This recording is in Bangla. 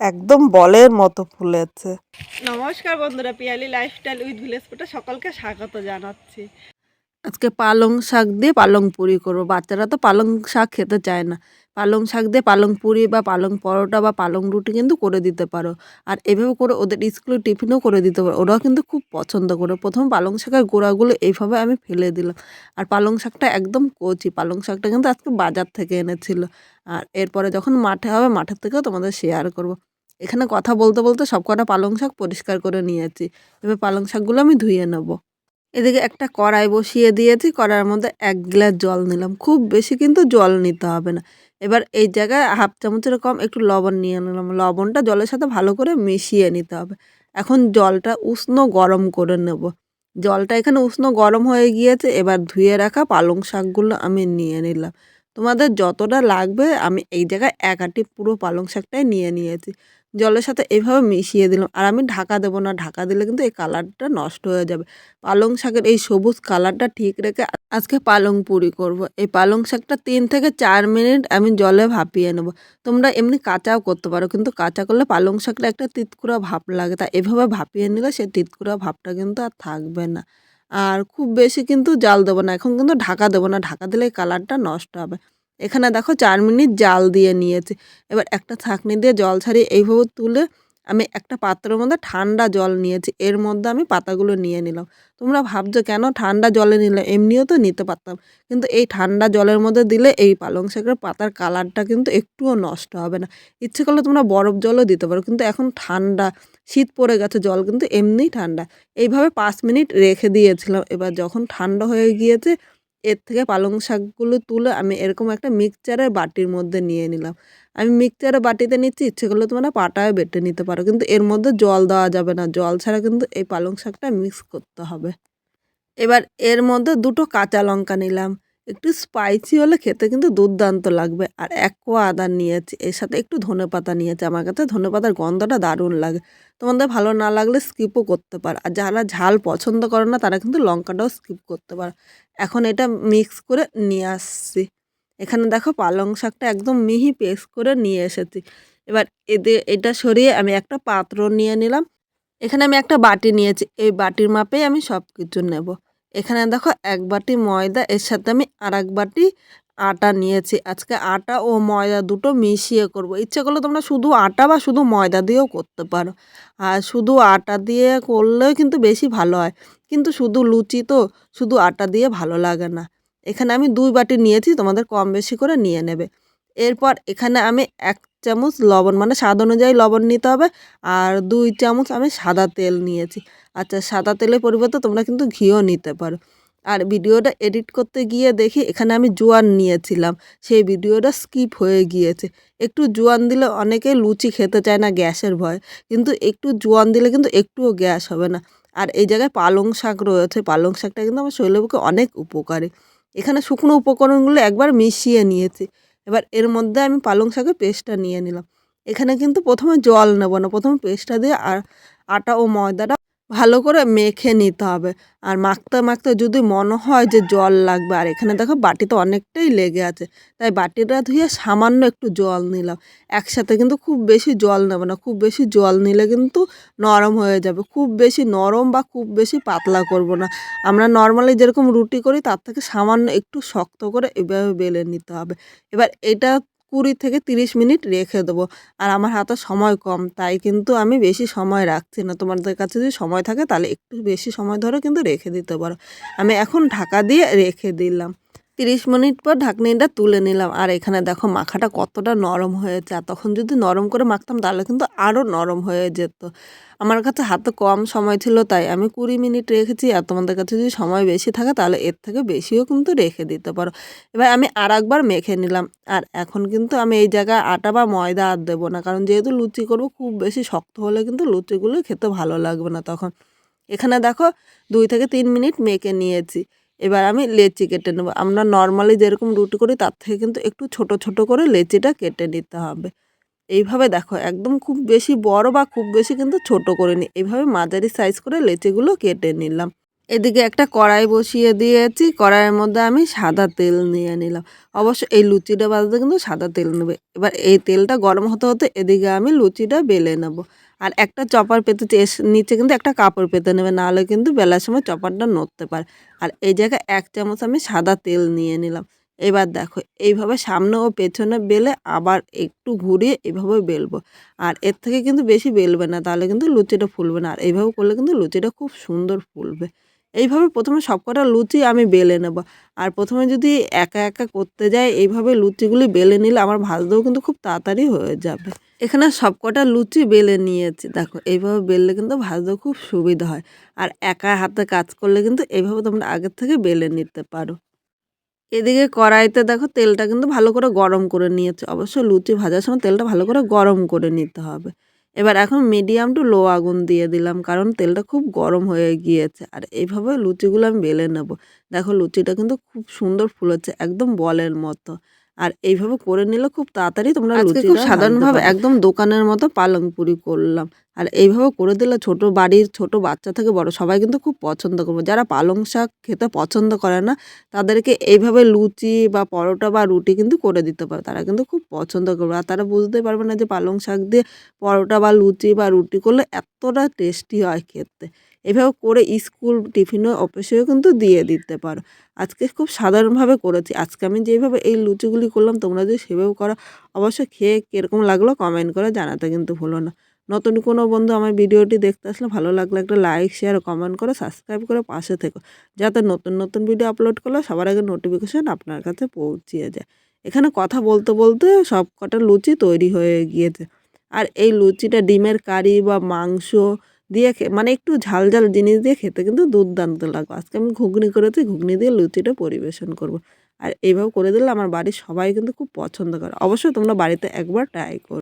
একদম বলের মতো ফুলেছে নমস্কার বন্ধুরা পিয়ালি লাইফস্টাইল উইথ ভিলেজ সকলকে স্বাগত জানাচ্ছি। আজকে পালং শাক দিয়ে পালং পুরি করব। বাচ্চারা তো পালং শাক খেতে চায় না। পালং শাক দিয়ে পালং পুরি বা পালং পরোটা বা পালং রুটি কিন্তু করে দিতে পারো। আর এভাবে করে ওদের স্কুলে টিফিনও করে দিতে পারো। ওরাও কিন্তু খুব পছন্দ করে। প্রথম পালং শাকের গোড়াগুলো এইভাবে আমি ফেলে দিলাম। আর পালং শাকটা একদম কচি। পালং শাকটা কিন্তু আজকে বাজার থেকে এনেছিল। আর এরপরে যখন মাঠে হবে, মাঠের থেকেও তোমাদের শেয়ার করব। এখানে কথা বলতে বলতে সব কটা পালং শাক পরিষ্কার করে নিয়েছি। এবার পালং শাকগুলো আমি ধুয়ে নেব। এদিকে একটা কড়াই বসিয়ে দিয়েছি, কড়াইয়ের মধ্যে এক গ্লাস জল নিলাম। খুব বেশি কিন্তু জল নিতে হবে না। এবার এই জায়গায় হাফ চামচের কম একটু লবণ নিয়ে নিলাম। লবণটা জলের সাথে ভালো করে মিশিয়ে নিতে হবে। এখন জলটা উষ্ণ গরম করে নেব। জলটা এখানে উষ্ণ গরম হয়ে গিয়েছে, এবার ধুয়ে রাখা পালং শাকগুলো আমি নিয়ে নিলাম। তোমাদের যতটা লাগবে, আমি এই জায়গায় এক আটি পুরো পালং শাকটাই নিয়ে নিয়েছি। জলের সাথে এইভাবে মিশিয়ে দিলাম। আর আমি ঢাকা দেবো না। ঢাকা দিলে কিন্তু এই কালারটা নষ্ট হয়ে যাবে। পালং শাকের এই সবুজ কালারটা ঠিক রেখে আজকে পালং পুরি করব। এই পালং শাকটা তিন থেকে চার মিনিট আমি জলে ভাপিয়ে নেব। তোমরা এমনি কাঁচাও করতে পারো। কিন্তু কাঁচা করলে পালং শাকটা একটা তিতকুড়া ভাপ লাগে। তা এভাবে ভাপিয়ে নিলে সেই তিতকুড়া ভাবটা কিন্তু আর থাকবে না। আর খুব বেশি কিন্তু জাল দেবো না। এখন কিন্তু ঢাকা দেবো না। ঢাকা দিলে এই কালারটা নষ্ট হবে। এখানে দেখো চার মিনিট জাল দিয়ে নিয়েছি। এবার একটা ছাঁকনি দিয়ে জল ছাড়িয়ে এইভাবে তুলে আমি একটা পাত্রের মধ্যে ঠান্ডা জল নিয়েছি। এর মধ্যে আমি পাতাগুলো নিয়ে নিলাম। তোমরা ভাবছ কেন ঠান্ডা জলে নিলে? এমনিও তো নিতে পারতাম। কিন্তু এই ঠান্ডা জলের মধ্যে দিলে এই পালং শাকের পাতার কালারটা কিন্তু একটুও নষ্ট হবে না। ইচ্ছে করলে তোমরা বরফ জলও দিতে পারো। কিন্তু এখন ঠান্ডা, শীত পড়ে গেছে, জল কিন্তু এমনিই ঠান্ডা। এইভাবে পাঁচ মিনিট রেখে দিয়েছিলাম। এবার যখন ঠান্ডা হয়ে গিয়েছে এর থেকে পালং শাকগুলো তুলে আমি এরকম একটা মিক্সচারের বাটির মধ্যে নিয়ে নিলাম। আমি মিক্সচারের বাটিতে নিচ্ছি, ইচ্ছে করলে তোমরা পাটায় বেটে নিতে পারো। কিন্তু এর মধ্যে জল দেওয়া যাবে না। জল ছাড়া কিন্তু এই পালং শাকটা মিক্স করতে হবে। এবার এর মধ্যে দুটো কাঁচা লঙ্কা নিলাম। একটু স্পাইসি হলে খেতে কিন্তু দুর্দান্ত লাগবে। আর এক কোয়া আদা নিয়েছি, এর সাথে একটু ধনে পাতা নিয়েছি। আমার কাছে ধনে পাতার গন্ধটা দারুণ লাগে। তোমাদের ভালো না লাগলে স্কিপও করতে পারো। আর যারা ঝাল পছন্দ করে না, তারা কিন্তু লঙ্কাটাও স্কিপ করতে পারো। এখন এটা মিক্স করে নিয়ে আসছি। এখানে দেখো পালং শাকটা একদম মিহি পেস্ট করে নিয়ে এসেছি। এবার এতে এটা সরিয়ে আমি একটা পাত্র নিয়ে নিলাম। এখানে আমি একটা বাটি নিয়েছি। এই বাটির মাপেই আমি সব কিছু নেব। এখানে দেখো এক বাটি ময়দা, এর সাথে আমি আর বাটি আটা নিয়েছি। আজকে আটা ও ময়দা দুটো মিশিয়ে করব। ইচ্ছে করলে তোমরা শুধু আটা বা শুধু ময়দা দিয়েও করতে পারো। আর শুধু আটা দিয়ে করলেও কিন্তু বেশি ভালো হয়। কিন্তু শুধু লুচি তো, শুধু আটা দিয়ে ভালো লাগে না। এখানে আমি দুই বাটি নিয়েছি, তোমাদের কম বেশি করে নিয়ে নেবে। এরপর এখানে আমি এক চামচ লবণ মানে স্বাদ অনুযায়ী লবণ নিতে হবে আর দুই চামচ আমি সাদা তেল নিয়েছি। আচ্ছা সাদা তেলের পরিবর্তে তোমরা কিন্তু ঘিও নিতে পারো। আর ভিডিওটা এডিট করতে গিয়ে দেখি এখানে আমি জোয়ান নিয়েছিলাম। সেই ভিডিওটা স্কিপ হয়ে গিয়েছে। একটু জোয়ান দিলে অনেকে লুচি খেতে চায় না, গ্যাসের ভয়। কিন্তু একটু জোয়ান দিলে কিন্তু একটুও গ্যাস হবে না। আর এই জায়গায় পালং শাক রয়েছে। পালং শাকটা কিন্তু আমার শরীরের পক্ষে অনেক উপকারী। এখানে শুকনো উপকরণগুলো একবার মিশিয়ে নিয়েছি। এবার এর মধ্যে আমি পালং শাকের পেস্টটা নিয়ে নিলাম। এখানে কিন্তু প্রথমে জল নেব না, প্রথমে পেস্টটা দিয়ে আর আটা ও ময়দাটা ভালো করে মেখে নিতে হবে। আর মাখতে মাখতে যদি মনে হয় যে জল লাগবে, আর এখানে দেখো বাটিতে অনেকটাই লেগে আছে, তাই বাটিটা ধুয়ে সামান্য একটু জল নিলাম। একসাথে কিন্তু খুব বেশি জল নেব না, খুব বেশি জল নিলে কিন্তু নরম হয়ে যাবে। খুব বেশি নরম বা খুব বেশি পাতলা করব না। আমরা নর্মালি যেরকম রুটি করি, তার থেকে সামান্য একটু শক্ত করে এভাবে বেলে নিতে হবে। এবার এটা কুড়ি থেকে তিরিশ মিনিট রেখে দেবো। আর আমার হাতে সময় কম, তাই কিন্তু আমি বেশি সময় রাখছি না। তোমাদের কাছে যদি সময় থাকে তাহলে একটু বেশি সময় ধরে কিন্তু রেখে দিতে পারো। আমি এখন ঢাকা দিয়ে রেখে দিলাম। তিরিশ মিনিট পর ঢাকনিটা তুলে নিলাম। আর এখানে দেখো মাখাটা কতটা নরম হয়েছে। আর তখন যদি নরম করে মাখতাম, তাহলে কিন্তু আরও নরম হয়ে যেত। আমার কাছে হাতে কম সময় ছিল, তাই আমি কুড়ি মিনিট রেখেছি। আর তোমাদের কাছে যদি সময় বেশি থাকে, তাহলে এর থেকে বেশিও কিন্তু রেখে দিতে পারো। এবার আমি আর একবার মেখে নিলাম। আর এখন কিন্তু আমি এই জায়গায় আটা বা ময়দা আর দেবো না। কারণ যেহেতু লুচি করব, খুব বেশি শক্ত হলে কিন্তু লুচিগুলো খেতে ভালো লাগবে না তখন। এখানে দেখো দুই থেকে তিন মিনিট মেখে নিয়েছি। এবার আমি লেচি কেটে নেব। আমরা নর্মালি যেরকম রুটি করি, তার থেকে কিন্তু একটু ছোট ছোট করে লেচিটা কেটে নিতে হবে। এইভাবে দেখো, একদম খুব বেশি বড় বা খুব বেশি কিন্তু ছোট করে নিই এইভাবে মাঝারি সাইজ করে লেচিগুলো কেটে নিলাম। এদিকে একটা কড়াই বসিয়ে দিয়েছি, কড়াইয়ের মধ্যে আমি সাদা তেল নিয়ে নিলাম। অবশ্য এই লুচিটা বাজতে কিন্তু সাদা তেল নেবে। এবার এই তেলটা গরম হতে হতে এদিকে আমি লুচিটা বেলে নেব। আর একটা চপার পেতে নিচে কিন্তু একটা কাপড় পেতে নেবে, নাহলে কিন্তু বেলার সময় চপারটা নড়তে পারে। আর এই জায়গায় এক চামচ আমি সাদা তেল নিয়ে নিলাম। এবার দেখো, এইভাবে সামনে ও পেছনে বেলে আবার একটু ঘুরিয়ে এভাবে বেলবো। আর এর থেকে কিন্তু বেশি বেলবে না, তাহলে কিন্তু লুচিটা ফুলবে না। আর এইভাবে করলে কিন্তু লুচিটা খুব সুন্দর ফুলবে। এইভাবে প্রথমে সবকটা লুচি আমি বেলে নেব। আর প্রথমে যদি একা একা করতে যাই, এইভাবে লুচিগুলি বেলে নিলে আমার ভাজতেও কিন্তু খুব তাড়াতাড়ি হয়ে যাবে। এখানে সবকটা লুচি বেলে নিয়েছি। দেখো, এইভাবে বেললে কিন্তু ভাজতেও খুব সুবিধা হয়। আর একা হাতে কাজ করলে কিন্তু এইভাবে তোমরা আগের থেকে বেলে নিতে পারো। এদিকে কড়াইতে দেখো, তেলটা কিন্তু ভালো করে গরম করে নিয়েছে। অবশ্য লুচি ভাজার সময় তেলটা ভালো করে গরম করে নিতে হবে। এবার এখন মিডিয়াম টু লো আগুন দিয়ে দিলাম, কারণ তেলটা খুব গরম হয়ে গিয়েছে। আর এইভাবে লুচিগুলো আমি বেলে নেব। দেখো লুচিটা কিন্তু খুব সুন্দর ফুলেছে, একদম বলের মতো। আর এইভাবে করে নিলে খুব তাড়াতাড়ি তোমরা আজকে খুব সাধারণভাবে সাধারণভাবে একদম দোকানের মতো পালং পুরি করলাম। আর এইভাবে করে দিলে ছোট বাড়ির ছোট বাচ্চা থেকে বড় সবাই কিন্তু খুব পছন্দ করবে। যারা পালং শাক খেতে পছন্দ করে না তাদেরকে এইভাবে লুচি বা পরোটা বা রুটি কিন্তু করে দিতে পারে। তারা কিন্তু খুব পছন্দ করবে। আর তারা বুঝতে পারবে না যে পালং শাক দিয়ে পরোটা বা লুচি বা রুটি করলে এতটা টেস্টি হয় খেতে। এভাবে করে স্কুল টিফিনও অফিসেও কিন্তু দিয়ে দিতে পারো। আজকে খুব সাধারণভাবে করেছি। আজকে আমি যেভাবে এই লুচিগুলি করলাম, তোমরা যদি সেভাবে করো অবশ্যই খেয়ে কীরকম লাগল কমেন্ট করে জানাতে কিন্তু ভুলো না। নতুন কোনো বন্ধু আমার ভিডিওটি দেখতে আসলে ভালো লাগলে একটা লাইক শেয়ার কমেন্ট করে সাবস্ক্রাইব করে পাশে থেকো। যাতে নতুন নতুন ভিডিও আপলোড করলে সবার আগে নোটিফিকেশন আপনার কাছে পৌঁছিয়ে যায়। এখানে কথা বলতে বলতে সব কটা লুচি তৈরি হয়ে গিয়েছে। আর এই লুচিটা ডিমের কারি বা মাংস দিয়ে মানে একটু ঝাল ঝাল জিনিস দিয়ে খেতে কিন্তু দুর্দান্ত লাগবে। আজকে আমি ঘুগনি করেছি, ঘুগনি দিয়ে লুচিটা পরিবেশন করব। আর এইভাবে করে দিলে আমার বাড়ির সবাই কিন্তু খুব পছন্দ করে। অবশ্যই তোমরা বাড়িতে একবার ট্রাই করো।